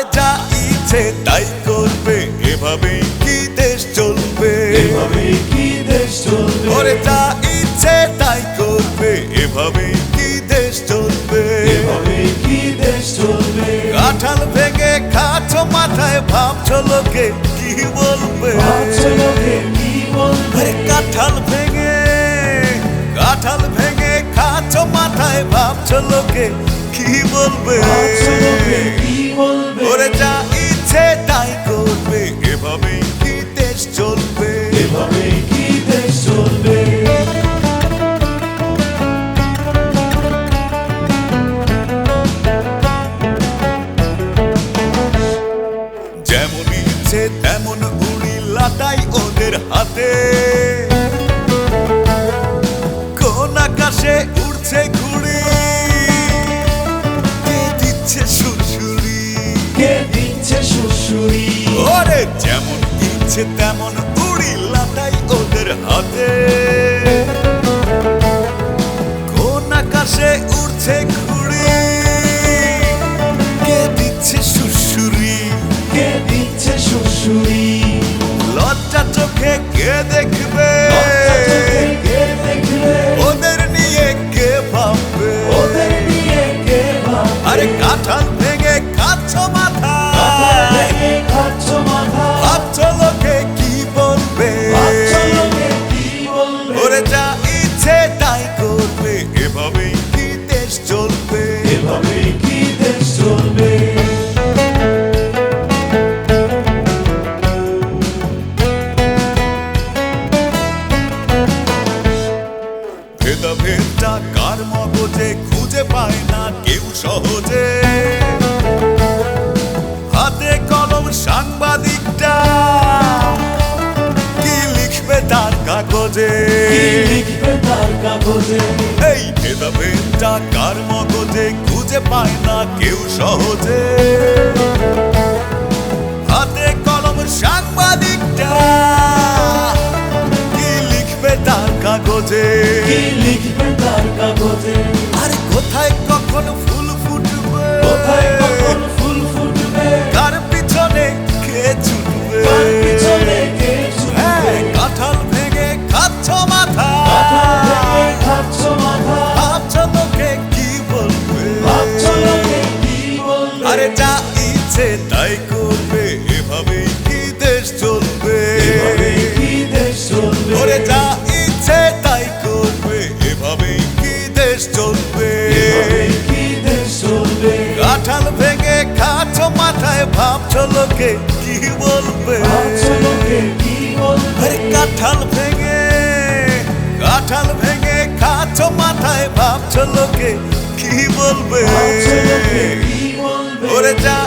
তাই করবে। এভাবে কি দেশ চলবে? এভাবে কি দেশ চলবে? ওরে যা ইচ্ছে তাই করবে। এভাবে কি দেশ চলবে? এভাবে কি দেশ চলবে? কাঁঠাল ভেঙে খাচ্ছ মাথায় ভাবছ লোকে কি বলবে? ভাবছ লোকে কি বলবে? আরে কাঁঠাল ভেঙে কাঁঠাল ভেঙে খাচ্ছ মাথায় ভাবছ লোকে কি বলবে? যা ইচ্ছে তাই করবে। এভাবে কি দেশ চলবে? এভাবে কি দেশ চলবে? যেমন ইচ্ছে তেমন উড়ি লাটাই ওদের হাতে। কোন আকাশে উড়ছে ইচ্ছে তেমন উড়ি লাটাই ওদের হাতে। কোন আকাশে উঠছে ঘুড়ি কে দিচ্ছে সুসুরি কে দিচ্ছে সুসুরি লজ্জা চোখে কে দেখবে? ভেদটা কার মগজে খুঁজে পায় না কেউ সহজে? হাতে কলম সাংবাদিকটা কি লিখবে তার কাগজে? কি তার কাগজে? এই ভেদা ভেদটা কার মগজে খুঁজে পায় না কেউ সহজে? হাতে কলম সাংবাদিকটা তার কাগজে কি লিখবে তার কাগজে? আরে কোথায় কখন ফুল ফুটবে? কোথায় কখন ফুল ফুটবে? কার পিছনে কে ছুটবে? কার পিছনে কে হ্যাঁ ছুটবে কাঁঠাল ভেঙে খাচ্ছ মাথা। কাঁঠাল ভেঙে খাচ্ছ মাথা। ভাবছ লোকে কি বলবে? ভাবছ কি বলবে? আরে যা ইচ্ছে তাই করবে এভাবে দেশ চলবে। কাঁঠাল ভেঙে খাচ্ছ মাথায় ভাবছ লোকে কি বলবে? কাঁঠাল ভেঙে কাঁঠাল ভেঙে খাচ্ছ মাথায় ভাবছ লোকে কি বলবে? ওরে যা